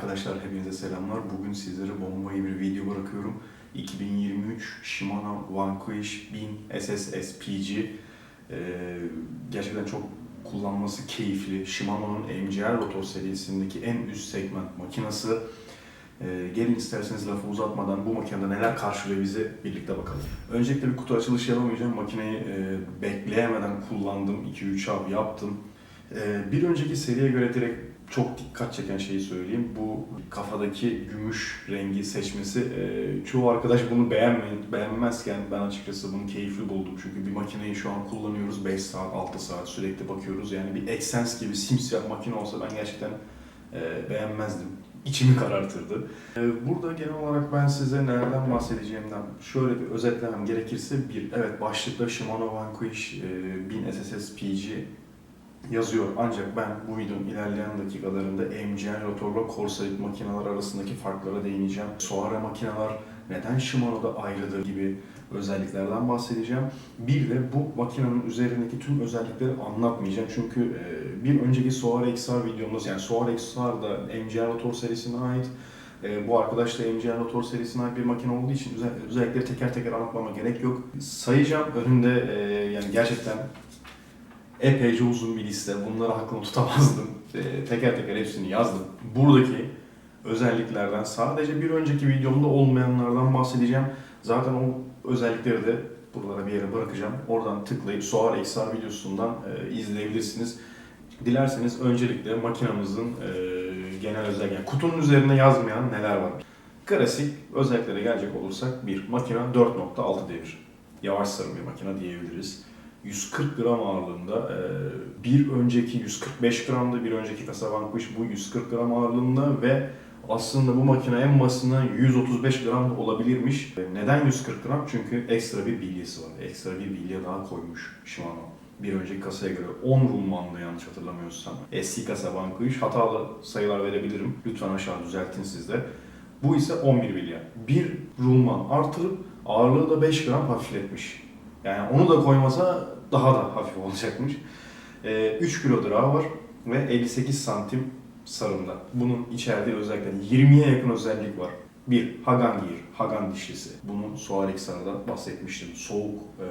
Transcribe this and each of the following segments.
Arkadaşlar hepinize selamlar. Bugün sizlere bombayı bir video bırakıyorum. 2023 Shimano Vanquish 1000 SS SPG. Ee, gerçekten çok kullanması keyifli. Shimano'nun MGR rotor serisindeki en üst segment makinası. Ee, gelin isterseniz lafı uzatmadan bu makinede neler karşılıyor bizi birlikte bakalım. Öncelikle bir kutu açılışı yapamayacağım. Makineyi e, bekleyemeden kullandım. 2-3 av yaptım. Ee, bir önceki seriye göre direkt çok dikkat çeken şeyi söyleyeyim. Bu kafadaki gümüş rengi seçmesi. e, çoğu arkadaş bunu beğenmeyin, beğenmezken ben açıkçası bunu keyifli buldum. Çünkü bir makineyi şu an kullanıyoruz 5 saat, 6 saat sürekli bakıyoruz. Yani bir Exens gibi simsiyah makine olsa ben gerçekten e, beğenmezdim. İçimi karartırdı. E, burada genel olarak ben size nelerden bahsedeceğimden şöyle bir özetlemem gerekirse bir, evet başlıkta Shimano Vanquish e, 1000 SSS PG yazıyor. Ancak ben bu videonun ilerleyen dakikalarında MGN rotorla Corsair makineler arasındaki farklara değineceğim. Soara makineler neden Shimano'da ayrıdır gibi özelliklerden bahsedeceğim. Bir de bu makinenin üzerindeki tüm özellikleri anlatmayacağım. Çünkü e, bir önceki Soara XR videomuz yani Soara XR da MGN rotor serisine ait. E, bu arkadaş da MGN rotor serisine ait bir makine olduğu için özel- özellikleri teker teker anlatmama gerek yok. Sayacağım önünde e, yani gerçekten epeyce uzun bir liste. Bunları aklımda tutamazdım. E, teker teker hepsini yazdım. Buradaki özelliklerden sadece bir önceki videomda olmayanlardan bahsedeceğim. Zaten o özellikleri de buralara bir yere bırakacağım. Oradan tıklayıp Soar XR videosundan e, izleyebilirsiniz. Dilerseniz öncelikle makinamızın e, genel özellik, yani kutunun üzerine yazmayan neler var? Klasik özelliklere gelecek olursak bir makina 4.6 devir. Yavaş sarım bir makine diyebiliriz. 140 gram ağırlığında. e, Bir önceki 145 gramdı, bir önceki kasa Vanquish bu 140 gram ağırlığında ve aslında bu makine en basına 135 gram olabilirmiş. E, Neden 140 gram? Çünkü ekstra bir bilyesi var. Ekstra bir bilye daha koymuş Shimano. Bir önceki kasaya göre 10 rulmanlı yanlış hatırlamıyorsam. Eski kasa Vanquish. Hatalı sayılar verebilirim. Lütfen aşağı düzeltin siz de. Bu ise 11 bilye. Bir rulman artırıp ağırlığı da 5 gram hafifletmiş. Yani onu da koymasa daha da hafif olacakmış. Ee, 3 kilo drağı var ve 58 santim sarımda. Bunun içerdiği özellikler 20'ye yakın özellik var. Bir, Hagan Gear, Hagan dişlisi. Bunun Soar XR'da bahsetmiştim. Soğuk e,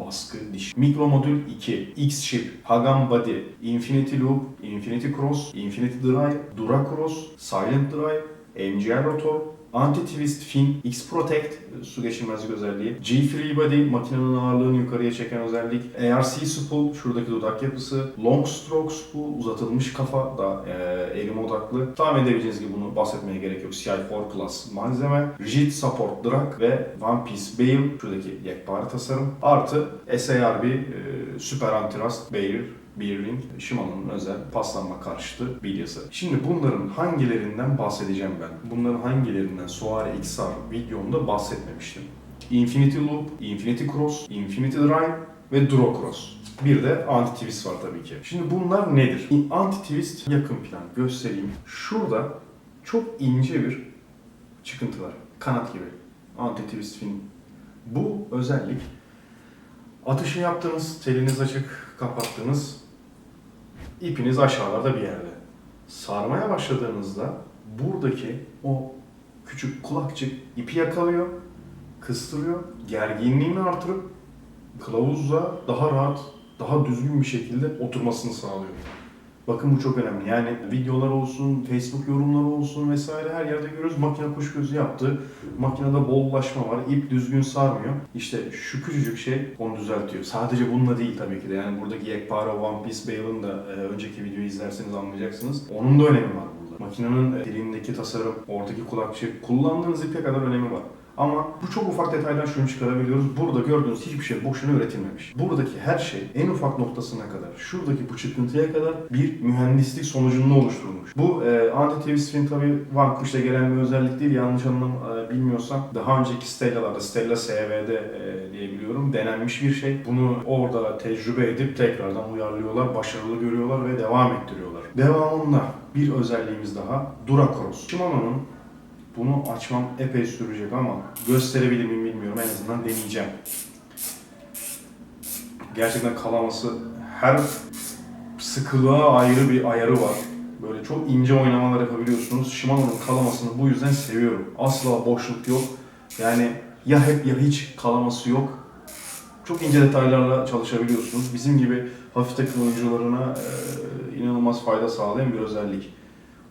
baskı diş. Mikro Modül 2, X-Ship, Hagan Body, Infinity Loop, Infinity Cross, Infinity Drive, Dura Cross, Silent Drive, MGR Rotor, Anti-Twist Fin, X-Protect su geçirmezlik özelliği, G-Free Body makinenin ağırlığını yukarıya çeken özellik, ARC Spool şuradaki dudak yapısı, Long Stroke Spool uzatılmış kafa da e, elim odaklı. Tahmin edebileceğiniz gibi bunu bahsetmeye gerek yok. CI4 Plus malzeme, Rigid Support Drag ve One Piece Bail şuradaki yekpare tasarım artı SARB e, Super Anti-Rust Bail Bearing, Shimano'nun özel paslanma karşıtı bilyası. Şimdi bunların hangilerinden bahsedeceğim ben? Bunların hangilerinden Soare XR videomda bahsetmemiştim. Infinity Loop, Infinity Cross, Infinity Drive ve Duro Cross. Bir de anti-twist var tabii ki. Şimdi bunlar nedir? Anti-twist yakın plan göstereyim. Şurada çok ince bir çıkıntı var. Kanat gibi. Anti-twist fin. Bu özellik atışı yaptığınız, teliniz açık, kapattığınız ipiniz aşağılarda bir yerde. Sarmaya başladığınızda buradaki o küçük kulakçık ipi yakalıyor, kıstırıyor, gerginliğini artırıp kılavuzla daha rahat, daha düzgün bir şekilde oturmasını sağlıyor. Bakın bu çok önemli. Yani videolar olsun, Facebook yorumları olsun vesaire her yerde görüyoruz. Makine kuş gözü yaptı. Makinede bollaşma var. ip düzgün sarmıyor. İşte şu küçücük şey onu düzeltiyor. Sadece bununla değil tabii ki de. Yani buradaki yekpare One Piece Bail'ın da e, önceki videoyu izlerseniz anlayacaksınız. Onun da önemi var burada. Makinenin dilindeki tasarım, oradaki kulakçık, kullandığınız ipe kadar önemi var. Ama bu çok ufak detaydan şunu çıkarabiliyoruz. Burada gördüğünüz hiçbir şey boşuna üretilmemiş. Buradaki her şey en ufak noktasına kadar, şuradaki bu çıkıntıya kadar bir mühendislik sonucunda oluşturulmuş. Bu e, anti-twist fin tabi Vanquish'te gelen bir özellik değil. Yanlış anlam e, bilmiyorsam daha önceki Stella'larda, Stella SV'de e, diyebiliyorum denenmiş bir şey. Bunu orada tecrübe edip tekrardan uyarlıyorlar, başarılı görüyorlar ve devam ettiriyorlar. Devamında bir özelliğimiz daha Dura Cross. Shimano'nun bunu açmam epey sürecek ama gösterebilir miyim bilmiyorum. En azından deneyeceğim. Gerçekten kalaması her sıkılığa ayrı bir ayarı var. Böyle çok ince oynamalar yapabiliyorsunuz. Shimano'nun kalamasını bu yüzden seviyorum. Asla boşluk yok. Yani ya hep ya hiç kalaması yok. Çok ince detaylarla çalışabiliyorsunuz. Bizim gibi hafif takım oyuncularına e, inanılmaz fayda sağlayan bir özellik.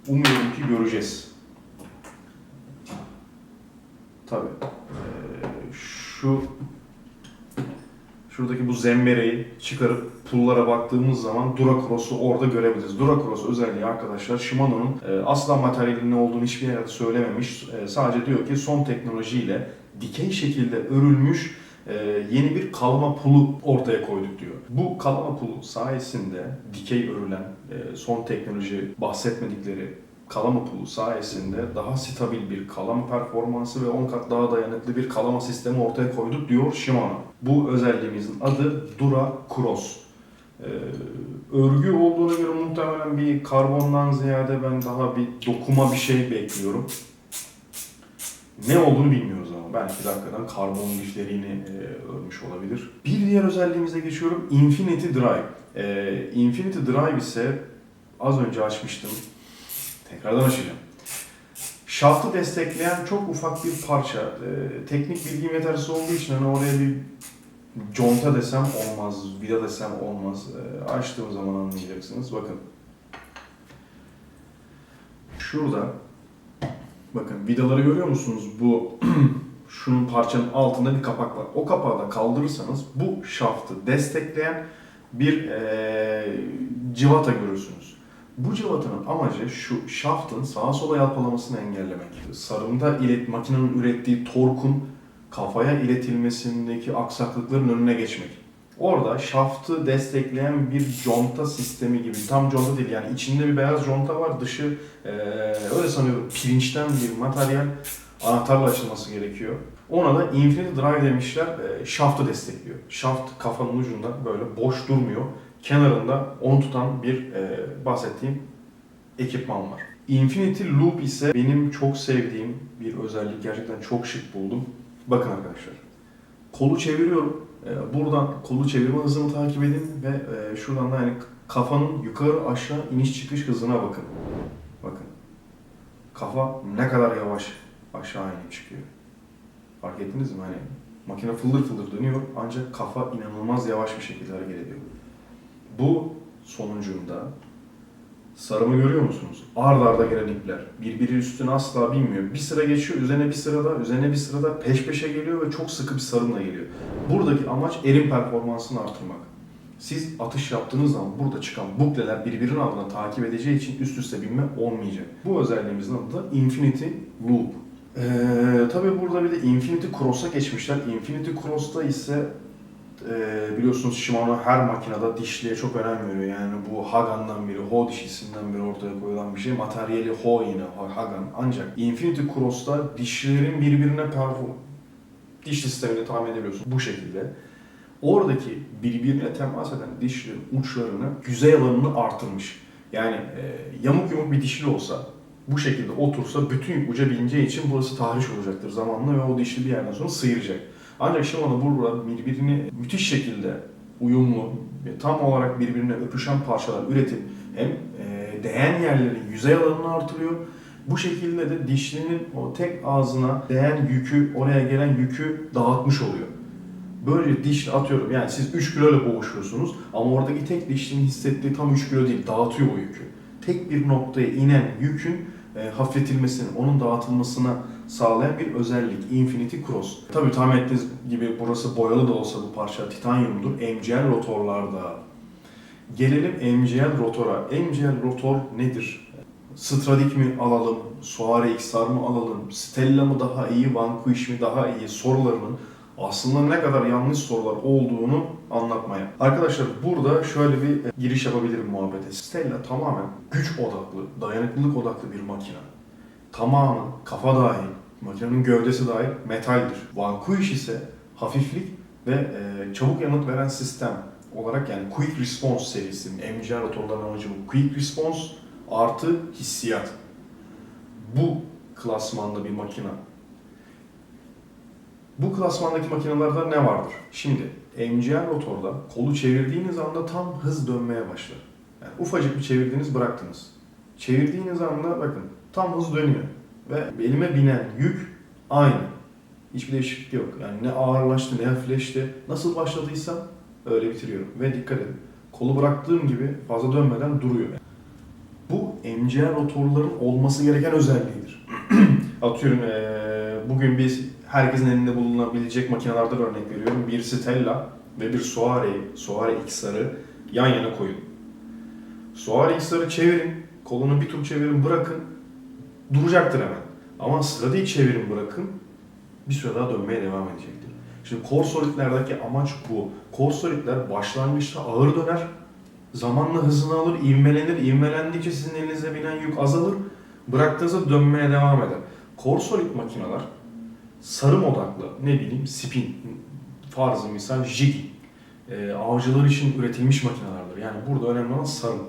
Umuyorum ki göreceğiz. Tabii. e, şu şuradaki bu zembereyi çıkarıp pullara baktığımız zaman Duracross'u orada görebiliriz. Duracross özelliği arkadaşlar Shimano'nun e, asla materyalinin ne olduğunu hiçbir yerde söylememiş. E, sadece diyor ki son teknolojiyle dikey şekilde örülmüş e, yeni bir kalama pulu ortaya koyduk diyor. Bu kalama pulu sayesinde dikey örülen e, son teknoloji bahsetmedikleri kalama pulu sayesinde daha stabil bir kalama performansı ve 10 kat daha dayanıklı bir kalama sistemi ortaya koyduk diyor Shimano. Bu özelliğimizin adı Dura Cross. Ee, örgü olduğuna göre muhtemelen bir karbondan ziyade ben daha bir dokuma bir şey bekliyorum. Ne olduğunu bilmiyoruz ama belki de hakikaten karbon liflerini e, örmüş olabilir. Bir diğer özelliğimize geçiyorum. Infinity Drive. Ee, Infinity Drive ise az önce açmıştım. Tekrardan açacağım. Şaftı destekleyen çok ufak bir parça. Ee, teknik bilgim yetersiz olduğu için hani oraya bir conta desem olmaz, vida desem olmaz. Ee, açtığım zaman anlayacaksınız. Bakın. Şurada bakın vidaları görüyor musunuz? Bu şunun parçanın altında bir kapak var. O kapağı da kaldırırsanız bu şaftı destekleyen bir eee civata görürsünüz. Bu cıvatanın amacı şu şaftın sağa sola yalpalamasını engellemek. Sarımda ilet makinenin ürettiği torkun kafaya iletilmesindeki aksaklıkların önüne geçmek. Orada şaftı destekleyen bir conta sistemi gibi, tam conta değil yani içinde bir beyaz conta var, dışı eee, öyle sanıyorum pirinçten bir materyal anahtarla açılması gerekiyor. Ona da Infinity Drive demişler, eee, şaftı destekliyor. Şaft kafanın ucunda böyle boş durmuyor kenarında onu tutan bir e, bahsettiğim ekipman var. Infinity Loop ise benim çok sevdiğim bir özellik. Gerçekten çok şık buldum. Bakın arkadaşlar. Kolu çeviriyorum. E, buradan kolu çevirme hızını takip edin ve e, şuradan da yani kafanın yukarı aşağı iniş çıkış hızına bakın. Bakın. Kafa ne kadar yavaş aşağı inip çıkıyor. Fark ettiniz mi? Hani makine fıldır fıldır dönüyor ancak kafa inanılmaz yavaş bir şekilde hareket ediyor. Bu sonucunda sarımı görüyor musunuz? Ard arda gelen ipler. Birbiri üstüne asla binmiyor. Bir sıra geçiyor, üzerine bir sırada, üzerine bir sırada peş peşe geliyor ve çok sıkı bir sarımla geliyor. Buradaki amaç erim performansını artırmak. Siz atış yaptığınız zaman burada çıkan bukleler birbirinin ardına takip edeceği için üst üste binme olmayacak. Bu özelliğimizin adı da Infinity Loop. Ee, tabii burada bir de Infinity Cross'a geçmişler. Infinity Cross'ta ise ee, biliyorsunuz Shimano her makinede dişliğe çok önem veriyor. Yani bu Hagan'dan biri, Ho dişlisinden biri ortaya koyulan bir şey. Materyali Ho yine, Hagan. Ancak Infinity Cross'ta dişlilerin birbirine perform... Dişli sistemini tahmin edebiliyorsunuz bu şekilde. Oradaki birbirine temas eden dişlerin uçlarını, yüzey alanını artırmış. Yani e, yamuk yumuk bir dişli olsa, bu şekilde otursa bütün uca bineceği için burası tahriş olacaktır zamanla ve o dişli bir yerden sonra sıyıracak. Ancak Shimano burada birbirini müthiş şekilde uyumlu ve tam olarak birbirine öpüşen parçalar üretip hem e, değen yerlerin yüzey alanını artırıyor. Bu şekilde de dişlinin o tek ağzına değen yükü, oraya gelen yükü dağıtmış oluyor. Böylece dişli atıyorum yani siz 3 kilo ile boğuşuyorsunuz ama oradaki tek dişlinin hissettiği tam 3 kilo değil, dağıtıyor o yükü. Tek bir noktaya inen yükün e, hafifletilmesini, onun dağıtılmasına sağlayan bir özellik. Infinity Cross. Tabii tahmin ettiğiniz gibi burası boyalı da olsa bu parça titanyumdur. MGL rotorlarda. Gelelim MGL rotora. MGL rotor nedir? Stradik mi alalım, Soare XR mı alalım, Stella mı daha iyi, Vanquish mi daha iyi sorularının aslında ne kadar yanlış sorular olduğunu anlatmaya. Arkadaşlar burada şöyle bir giriş yapabilirim muhabbete. Stella tamamen güç odaklı, dayanıklılık odaklı bir makine. Tamamen kafa dahil, makinenin gövdesi dahil metaldir. Vanquish ise hafiflik ve e, çabuk yanıt veren sistem olarak yani Quick Response serisi, MCR rotorların amacı bu. Quick Response artı hissiyat. Bu klasmanda bir makine. Bu klasmandaki makinelerde ne vardır? Şimdi MCR rotorda kolu çevirdiğiniz anda tam hız dönmeye başlar. Yani ufacık bir çevirdiniz bıraktınız. Çevirdiğiniz anda bakın tam hız dönüyor. Ve elime binen yük aynı. Hiçbir değişiklik yok. Yani ne ağırlaştı ne hafifleşti. Nasıl başladıysam öyle bitiriyorum. Ve dikkat edin. Kolu bıraktığım gibi fazla dönmeden duruyor. Bu MCR rotorların olması gereken özelliğidir. Atıyorum eee, bugün biz herkesin elinde bulunabilecek makinelerden örnek veriyorum. Bir Stella ve bir Soare, Soare XR'ı yan yana koyun. Soare XR'ı çevirin, kolunu bir tur çevirin bırakın, duracaktır hemen. Ama sıradaki çevirin bırakın, bir süre daha dönmeye devam edecektir. Şimdi core solidlerdeki amaç bu. Core solidler başlangıçta ağır döner, zamanla hızını alır, ivmelenir. İvmelendikçe sizin elinize binen yük azalır. Bıraktığınızda dönmeye devam eder. Core solid makineler sarım odaklı, ne bileyim spin, farzı misal jig, e, avcılar için üretilmiş makinelerdir. Yani burada önemli olan sarım.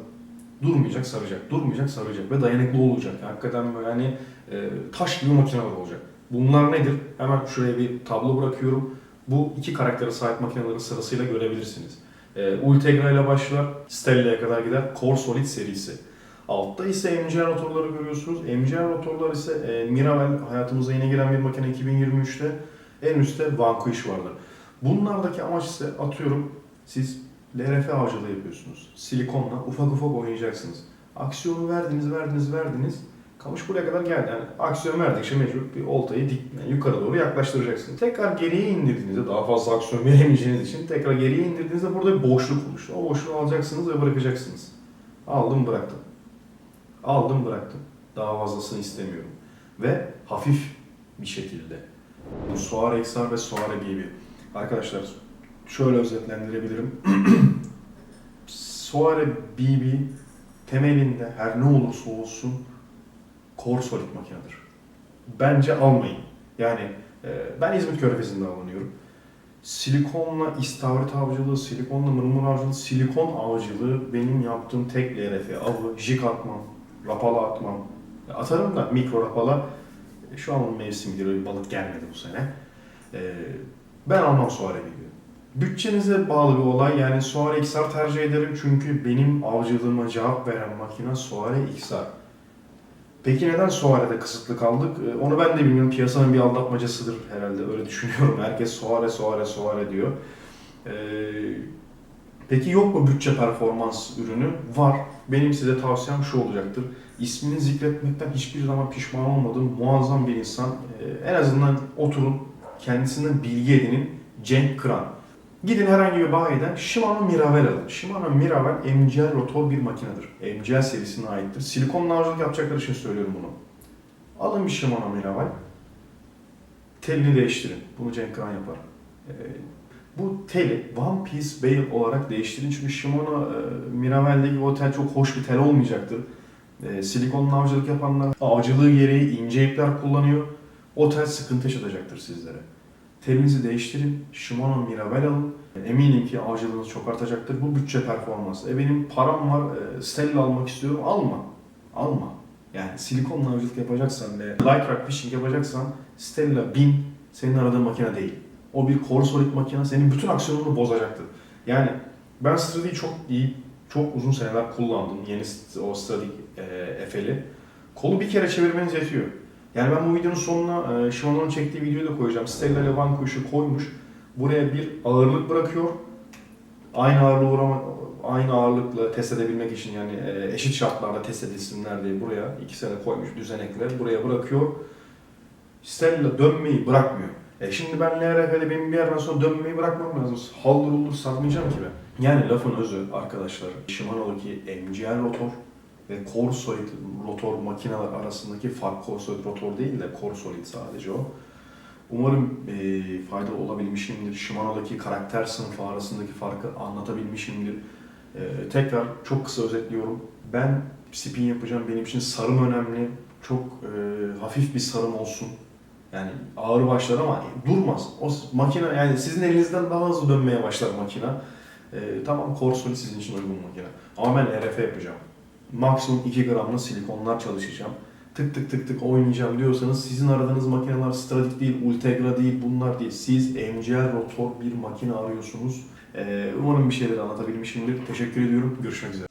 Durmayacak, saracak, durmayacak, saracak ve dayanıklı olacak. Hakikaten böyle hani e, taş gibi makineler olacak. Bunlar nedir? Hemen şuraya bir tablo bırakıyorum. Bu iki karaktere sahip makinelerin sırasıyla görebilirsiniz. E, Ultegra ile başlar, Stella'ya kadar gider. Core Solid serisi. Altta ise MCR rotorları görüyorsunuz. MCR rotorlar ise e, Miravel hayatımıza yeni giren bir makine 2023'te. En üstte Vanquish vardı. Bunlardaki amaç ise atıyorum siz LRF avcılığı yapıyorsunuz. Silikonla ufak ufak oynayacaksınız. Aksiyonu verdiniz, verdiniz, verdiniz. Kamış buraya kadar geldi. Yani aksiyon verdikçe mecbur bir oltayı dik, yani yukarı doğru yaklaştıracaksınız. Tekrar geriye indirdiğinizde daha fazla aksiyon veremeyeceğiniz için tekrar geriye indirdiğinizde burada bir boşluk oluştu. O boşluğu alacaksınız ve bırakacaksınız. Aldım bıraktım. Aldım bıraktım. Daha fazlasını istemiyorum. Ve hafif bir şekilde. Bu Soare XR ve Soare BB. Arkadaşlar şöyle özetlendirebilirim. Soare BB temelinde her ne olursa olsun core solid makinedir. Bence almayın. Yani e, ben İzmit Körfezi'nde avlanıyorum. Silikonla istavrit avcılığı, silikonla mırmır avcılığı, silikon avcılığı benim yaptığım tek LRF avı, jig atmam, rapala atmam. Atarım da mikro rapala. E, Şu an mevsimidir, balık gelmedi bu sene. E, ben almam Soare gibi. Bütçenize bağlı bir olay yani Soare XR tercih ederim çünkü benim avcılığıma cevap veren makine Soare XR. Peki neden Soare'de kısıtlı kaldık? Ee, Onu ben de bilmiyorum. Piyasanın bir aldatmacasıdır herhalde. Öyle düşünüyorum. Herkes Soare, Soare, Soare diyor. Ee, peki yok mu bütçe performans ürünü? Var. Benim size tavsiyem şu olacaktır. İsmini zikretmekten hiçbir zaman pişman olmadığım muazzam bir insan. Ee, en azından oturun, kendisinden bilgi edinin. Cenk Kıran. Gidin herhangi bir bayiden Shimano Miravel alın. Shimano Miravel MCL rotor bir makinedir. MCL serisine aittir. Silikon avcılık yapacaklar için söylüyorum bunu. Alın bir Shimano Miravel. Telini değiştirin. Bunu Cenk Kıran yapar. Ee, bu teli One Piece Bail olarak değiştirin. Çünkü Shimano e, Miravel'deki o tel çok hoş bir tel olmayacaktır. E, silikonlu avcılık yapanlar avcılığı gereği ince ipler kullanıyor. O tel sıkıntı yaşatacaktır sizlere. Telinizi değiştirin, Shimano Miravel alın. Eminim ki avcılığınız çok artacaktır. Bu bütçe performansı. E benim param var, e, Stella almak istiyorum. Alma. Alma. Yani silikonla avcılık yapacaksan ve rock fishing yapacaksan Stella 1000 senin aradığın makine değil. O bir core solid makine senin bütün aksiyonunu bozacaktır. Yani ben Stradi'yi çok iyi, çok uzun seneler kullandım. Yeni o Stradi e, FL'i. Kolu bir kere çevirmeniz yetiyor. Yani ben bu videonun sonuna e, Shimano'nun çektiği videoyu da koyacağım. Stella ile Vanquish'ı koymuş. Buraya bir ağırlık bırakıyor. Aynı ağırlığı uğrama, aynı ağırlıkla test edebilmek için yani e, eşit şartlarda test edilsinler diye buraya iki sene koymuş düzenekler. Buraya bırakıyor. Stella dönmeyi bırakmıyor. E şimdi ben LRF'de benim bir yerden sonra dönmeyi bırakmam lazım. Haldır uldur sarmayacağım ki ben. Yani lafın özü arkadaşlar Shimano'daki MCL rotor ve Core Solid rotor makineler arasındaki fark Core Solid rotor değil de Core Solid sadece o. Umarım e, faydalı olabilmişimdir. Shimano'daki karakter sınıfı arasındaki farkı anlatabilmişimdir. E, tekrar çok kısa özetliyorum. Ben spin yapacağım. Benim için sarım önemli. Çok e, hafif bir sarım olsun. Yani ağır başlar ama durmaz. O makine yani sizin elinizden daha hızlı dönmeye başlar makine. E, tamam Core Solid sizin için uygun makine. Ama ben RF yapacağım. Maksimum 2 gramla silikonlar çalışacağım tık tık tık tık oynayacağım diyorsanız sizin aradığınız makineler Stradic değil, Ultegra değil, bunlar değil. Siz MCL rotor bir makine arıyorsunuz. Ee, umarım bir şeyler anlatabilmişimdir. Teşekkür ediyorum. Görüşmek üzere.